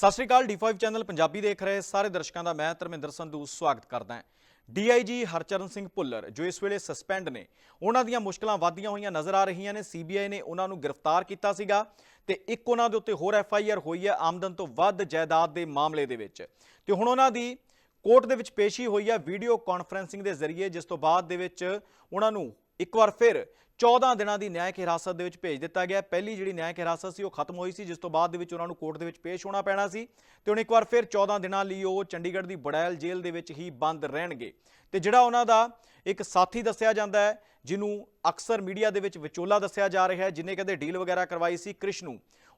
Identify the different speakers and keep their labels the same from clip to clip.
Speaker 1: ਸਤਿ ਸ਼੍ਰੀ ਅਕਾਲ D5 channel Punjabi ਦੇਖ ਰਹੇ ਸਾਰੇ ਦਰਸ਼ਕਾਂ ਦਾ ਮੈਂ ਧਰਮਿੰਦਰ ਸੰਧੂ ਸਵਾਗਤ ਕਰਦਾ ਹਾਂ। ਡੀਆਈਜੀ ਹਰਚਰਨ ਸਿੰਘ ਭੁੱਲਰ, ਜੋ ਇਸ ਵੇਲੇ ਸਸਪੈਂਡ ਨੇ, ਉਹਨਾਂ ਦੀਆਂ ਮੁਸ਼ਕਲਾਂ ਵਧਦੀਆਂ ਹੋਈਆਂ ਨਜ਼ਰ ਆ ਰਹੀਆਂ ਨੇ। ਸੀਬੀਆਈ ਨੇ ਉਹਨਾਂ ਨੂੰ ਗ੍ਰਿਫਤਾਰ ਕੀਤਾ ਸੀਗਾ ਤੇ ਇੱਕ ਉਹਨਾਂ ਦੇ ਉੱਤੇ ਹੋਰ ਐਫਆਈਆਰ ਹੋਈ ਹੈ ਆਮਦਨ ਤੋਂ ਵੱਧ ਜਾਇਦਾਦ ਦੇ ਮਾਮਲੇ ਦੇ ਵਿੱਚ। ਤੇ ਹੁਣ ਉਹਨਾਂ ਦੀ ਕੋਰਟ ਦੇ ਵਿੱਚ ਪੇਸ਼ੀ ਹੋਈ ਹੈ ਵੀਡੀਓ ਕਾਨਫਰੈਂਸਿੰਗ ਦੇ ਜ਼ਰੀਏ, ਜਿਸ ਤੋਂ ਬਾਅਦ ਦੇ ਵਿੱਚ ਉਹਨਾਂ ਨੂੰ ਇੱਕ ਵਾਰ ਫਿਰ 14 ਦਿਨਾਂ ਦੀ ਨਿਆਇਕ ਹਿਰਾਸਤ ਦੇ ਵਿੱਚ ਭੇਜ ਦਿੱਤਾ ਗਿਆ। ਪਹਿਲੀ ਜਿਹੜੀ ਨਿਆਇਕ ਹਿਰਾਸਤ ਸੀ ਉਹ ਖਤਮ ਹੋਈ ਸੀ, ਜਿਸ ਤੋਂ ਬਾਅਦ ਦੇ ਵਿੱਚ ਉਹਨਾਂ ਨੂੰ ਕੋਰਟ ਦੇ ਵਿੱਚ ਪੇਸ਼ ਹੋਣਾ ਪੈਣਾ ਸੀ ਤੇ ਹੁਣ ਇੱਕ ਵਾਰ ਫਿਰ 14 ਦਿਨਾਂ ਲਈ ਉਹ ਚੰਡੀਗੜ੍ਹ ਦੀ ਬੜੈਲ ਜੇਲ੍ਹ ਦੇ ਵਿੱਚ ਹੀ ਬੰਦ ਰਹਿਣਗੇ। ਤੇ ਜਿਹੜਾ ਉਹਨਾਂ ਦਾ ਇੱਕ ਸਾਥੀ ਦੱਸਿਆ ਜਾਂਦਾ ਹੈ, ਜਿਹਨੂੰ ਅਕਸਰ ਮੀਡੀਆ ਦੇ ਵਿੱਚ ਵਿਚੋਲਾ ਦੱਸਿਆ ਜਾ ਰਿਹਾ ਹੈ, ਜਿਨੇ ਕਦੇ ਡੀਲ ਵਗੈਰਾ ਕਰਵਾਈ ਸੀ ਕ੍ਰਿਸ਼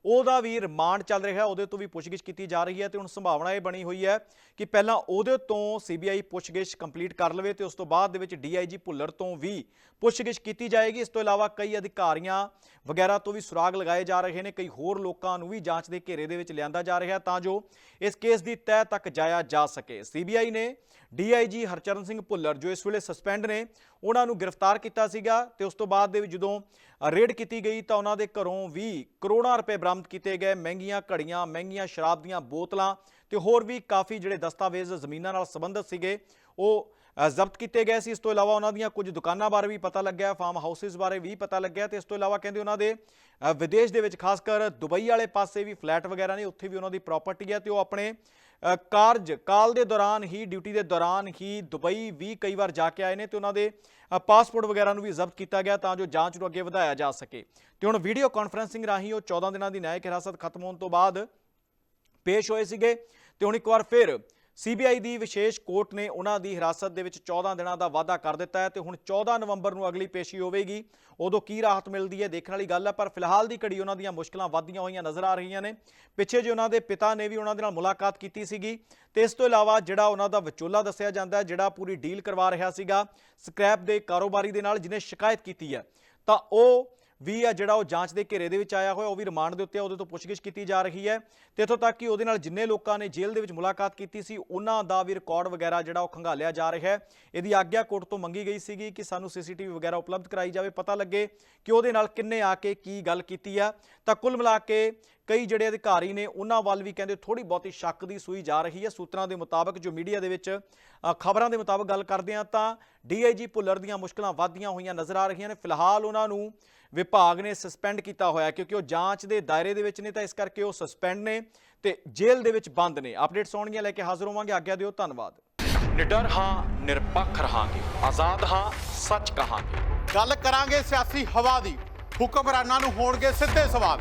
Speaker 1: ਉਹਦਾ ਵੀ ਰਿਮਾਂਡ ਚੱਲ ਰਿਹਾ, ਉਹਦੇ ਤੋਂ ਵੀ ਪੁੱਛਗਿੱਛ ਕੀਤੀ ਜਾ ਰਹੀ ਹੈ ਤੇ ਹੁਣ ਸੰਭਾਵਨਾ ਇਹ ਬਣੀ ਹੋਈ ਹੈ ਕਿ ਪਹਿਲਾਂ ਉਹਦੇ ਤੋਂ ਸੀਬੀਆਈ ਪੁੱਛਗਿੱਛ ਕੰਪਲੀਟ ਕਰ ਲਵੇ ਤੇ ਉਸ ਤੋਂ ਬਾਅਦ ਦੇ ਵਿੱਚ ਡੀਆਈਜੀ ਭੁੱਲਰ ਤੋਂ ਵੀ ਪੁੱਛਗਿੱਛ ਕੀਤੀ ਜਾਏਗੀ। ਇਸ ਤੋਂ ਇਲਾਵਾ ਕਈ ਅਧਿਕਾਰੀਆਂ ਵਗੈਰਾ ਤੋਂ ਵੀ ਸੁਰਾਗ ਲਗਾਏ ਜਾ ਰਹੇ ਨੇ, ਕਈ ਹੋਰ ਲੋਕਾਂ ਨੂੰ ਵੀ ਜਾਂਚ ਦੇ ਘੇਰੇ ਦੇ ਵਿੱਚ ਲਿਆਂਦਾ ਜਾ ਰਿਹਾ ਤਾਂ ਜੋ ਇਸ ਕੇਸ ਦੀ ਤਹਿ ਤੱਕ ਜਾਇਆ ਜਾ ਸਕੇ। ਸੀਬੀਆਈ ਨੇ ਡੀਆਈਜੀ ਹਰਚਰਨ ਸਿੰਘ ਭੁੱਲਰ ਜੋ ਇਸ ਵੇਲੇ ਸਸਪੈਂਡ ਨੇ, ਉਹਨਾਂ ਨੂੰ ਗ੍ਰਿਫਤਾਰ ਕੀਤਾ ਸੀਗਾ ਤੇ ਉਸ ਤੋਂ ਬਾਅਦ ਦੇ ਵਿੱਚ ਜਦੋਂ ਰੇਡ ਕੀਤੀ ਗਈ ਤਾਂ ਉਹਨਾਂ ਦੇ ਘਰੋਂ ਵੀ ਕਰੋੜਾਂ ਰੁਪਏ ਬਰਾਮਦ ਕੀਤੇ ਗਏ, ਮਹਿੰਗੀਆਂ ਘੜੀਆਂ, ਮਹਿੰਗੀਆਂ ਸ਼ਰਾਬ ਦੀਆਂ ਬੋਤਲਾਂ ਤੇ ਹੋਰ ਵੀ ਕਾਫੀ ਜਿਹੜੇ ਦਸਤਾਵੇਜ਼ ਜ਼ਮੀਨਾਂ ਨਾਲ ਸੰਬੰਧਿਤ ਸੀਗੇ, ਉਹ ਜ਼ਬਤ ਕੀਤੇ ਗਏ ਸੀ। ਇਸ ਤੋਂ ਇਲਾਵਾ ਉਹਨਾਂ ਦੀਆਂ ਕੁਝ ਦੁਕਾਨਾਂ ਬਾਰੇ ਵੀ ਪਤਾ ਲੱਗਿਆ ਫਾਰਮ ਹਾਊਸਿਸ ਬਾਰੇ ਵੀ ਪਤਾ ਲੱਗਿਆ ਤੇ ਇਸ ਤੋਂ ਇਲਾਵਾ ਕਹਿੰਦੇ ਉਹਨਾਂ ਦੇ ਵਿਦੇਸ਼ ਦੇ ਵਿੱਚ ਖਾਸ ਕਰ ਦੁਬਈ ਵਾਲੇ ਪਾਸੇ ਵੀ ਫਲੈਟ ਵਗੈਰਾ ਨੇ, ਉੱਥੇ ਵੀ ਉਹਨਾਂ ਦੀ ਪ੍ਰਾਪਰਟੀ ਹੈ ਤੇ ਉਹ ਆਪਣੇ ਕਾਰਜ, ਕਾਲ ਦੇ ਦੌਰਾਨ ਹੀ, ਡਿਊਟੀ ਦੇ ਦੌਰਾਨ ਹੀ ਦੁਬਈ ਵੀ ਕਈ ਵਾਰ ਜਾ ਕੇ ਆਏ ਨੇ ਤੇ ਉਹਨਾਂ ਦੇ ਪਾਸਪੋਰਟ ਵਗੈਰਾ ਨੂੰ ਵੀ ਜ਼ਬਤ ਕੀਤਾ ਗਿਆ ਤਾਂ ਜੋ ਜਾਂਚ ਨੂੰ ਅੱਗੇ ਵਧਾਇਆ ਜਾ ਸਕੇ। ਤੇ ਹੁਣ ਵੀਡੀਓ ਕਾਨਫਰੈਂਸਿੰਗ ਰਾਹੀਂ ਉਹ 14 ਦਿਨਾਂ ਦੀ ਨਿਆਇਕ ਹਿਰਾਸਤ ਖਤਮ ਹੋਣ ਤੋਂ ਬਾਅਦ ਪੇਸ਼ ਹੋਏ ਸੀਗੇ ਤੇ ਹੁਣ ਇੱਕ ਵਾਰ ਫਿਰ ਸੀਬੀਆਈ ਦੀ ਵਿਸ਼ੇਸ਼ ਕੋਰਟ ਨੇ ਉਹਨਾਂ ਦੀ ਹਿਰਾਸਤ ਦੇ ਵਿੱਚ 14 ਦਿਨਾਂ ਦਾ ਵਾਅਦਾ ਕਰ ਦਿੱਤਾ ਹੈ ਤੇ ਹੁਣ 14 ਨਵੰਬਰ ਨੂੰ ਅਗਲੀ ਪੇਸ਼ੀ ਹੋਵੇਗੀ। ਉਦੋਂ ਕੀ ਰਾਹਤ ਮਿਲਦੀ ਹੈ ਦੇਖਣ ਵਾਲੀ ਗੱਲ ਹੈ, ਪਰ ਫਿਲਹਾਲ ਦੀ ਘੜੀ ਉਹਨਾਂ ਦੀਆਂ ਮੁਸ਼ਕਲਾਂ ਵੱਧਦੀਆਂ ਹੋਈਆਂ ਨਜ਼ਰ ਆ ਰਹੀਆਂ ਨੇ। ਪਿੱਛੇ ਜੇ ਉਹਨਾਂ ਦੇ ਪਿਤਾ ਨੇ ਵੀ ਉਹਨਾਂ ਦੇ ਨਾਲ ਮੁਲਾਕਾਤ ਕੀਤੀ ਸੀਗੀ, ਤੇ ਇਸ ਤੋਂ ਇਲਾਵਾ ਜਿਹੜਾ ਉਹਨਾਂ ਦਾ ਵਿਚੋਲਾ ਦੱਸਿਆ ਜਾਂਦਾ ਹੈ, ਜਿਹੜਾ ਪੂਰੀ ਡੀਲ ਕਰਵਾ ਰਿਹਾ ਸੀਗਾ, ਸਕ੍ਰੈਪ ਦੇ ਕਾਰੋਬਾਰੀ ਦੇ ਨਾਲ ਜਿਹਨੇ ਸ਼ਿਕਾਇਤ ਕੀਤੀ ਹੈ, ਤਾਂ ਉਹ ਵੀ ਆ ਜਿਹੜਾ ਉਹ ਜਾਂਚ ਦੇ ਘੇਰੇ ਦੇ ਵਿੱਚ ਆਇਆ ਹੋਇਆ ਉਹ ਵੀ ਰਿਮਾਂਡ ਦੇ ਉੱਤੇ ਆ, ਉਹਦੇ ਤੋਂ ਪੁੱਛਗਿੱਛ ਕੀਤੀ ਜਾ ਰਹੀ ਹੈ। ਤੇ ਇੱਥੋਂ ਤੱਕ ਕਿ ਉਹਦੇ ਨਾਲ ਜਿੰਨੇ ਲੋਕਾਂ ਨੇ ਜੇਲ੍ਹ ਦੇ ਵਿੱਚ ਮੁਲਾਕਾਤ ਕੀਤੀ ਸੀ ਉਹਨਾਂ ਦਾ ਵੀ ਰਿਕਾਰਡ ਵਗੈਰਾ ਜਿਹੜਾ ਉਹ ਖੰਗਾਲਿਆ ਜਾ ਰਿਹਾ ਹੈ। ਇਹਦੀ ਆਗਿਆ ਕੋਰਟ ਤੋਂ ਮੰਗੀ ਗਈ ਸੀਗੀ ਕਿ ਸਾਨੂੰ ਸੀਸੀਟੀਵੀ ਵਗੈਰਾ ਉਪਲਬਧ ਕਰਾਈ ਜਾਵੇ। ਪਤਾ ਲੱਗੇ ਕਿ ਉਹਦੇ ਨਾਲ ਕਿੰਨੇ ਆ ਕੇ ਕੀ ਗੱਲ ਕੀਤੀ ਆ। ਤਾਂ ਕੁੱਲ ਮਿਲਾ ਕੇ ਕਈ ਜਿਹੜੇ ਅਧਿਕਾਰੀ ਨੇ ਉਹਨਾਂ ਵੱਲ ਵੀ ਕਹਿੰਦੇ ਥੋੜੀ ਬਹੁਤੀ ਸ਼ੱਕ ਦੀ ਸੂਈ ਜਾ ਰਹੀ ਹੈ। ਸੂਤਰਾਂ ਦੇ ਮੁਤਾਬਕ ਜੋ ਮੀਡੀਆ ਦੇ ਵਿੱਚ ਖਬਰਾਂ ਦੇ ਮੁਤਾਬਕ ਗੱਲ ਕਰਦੇ ਆ ਤਾਂ ਡੀਆਈਜੀ ਭੁੱਲਰ ਦੀਆਂ ਮੁਸ਼ਕਲਾਂ ਵਧਦੀਆਂ ਹੋਈਆਂ ਨਜ਼ਰ ਆ ਰਹੀਆਂ ਨੇ। ਫਿਲਹਾਲ ਉਹਨਾਂ ਨੂੰ ਵਿਭਾਗ ਨੇ ਸਸਪੈਂਡ ਕੀਤਾ ਹੋਇਆ ਕਿਉਂਕਿ ਉਹ ਜਾਂਚ ਦੇ ਦਾਇਰੇ ਦੇ ਵਿੱਚ ਨੇ ਤਾਂ ਇਸ ਕਰਕੇ ਉਹ ਸਸਪੈਂਡ ਨੇ ਤੇ ਜੇਲ੍ਹ ਦੇ ਵਿੱਚ ਬੰਦ ਨੇ। ਅਪਡੇਟਸ ਆਉਣਗੀਆਂ ਲੈ ਕੇ ਹਾਜ਼ਰ ਹੋਵਾਂਗੇ। ਆਗਿਆ ਦਿਓ ਧੰਨਵਾਦ। ਨਿਡਰ ਹਾਂ ਨਿਰਪੱਖ ਰਹਾਂਗੇ। ਆਜ਼ਾਦ ਹਾਂ ਸੱਚ ਕਹਾਂਗੇ।
Speaker 2: ਗੱਲ ਕਰਾਂਗੇ ਸਿਆਸੀ ਹਵਾ ਦੀ। ਹੁਕਮਰਾਨਾਂ ਨੂੰ ਹੋਣਗੇ ਸਿੱਧੇ ਸਵਾਲ।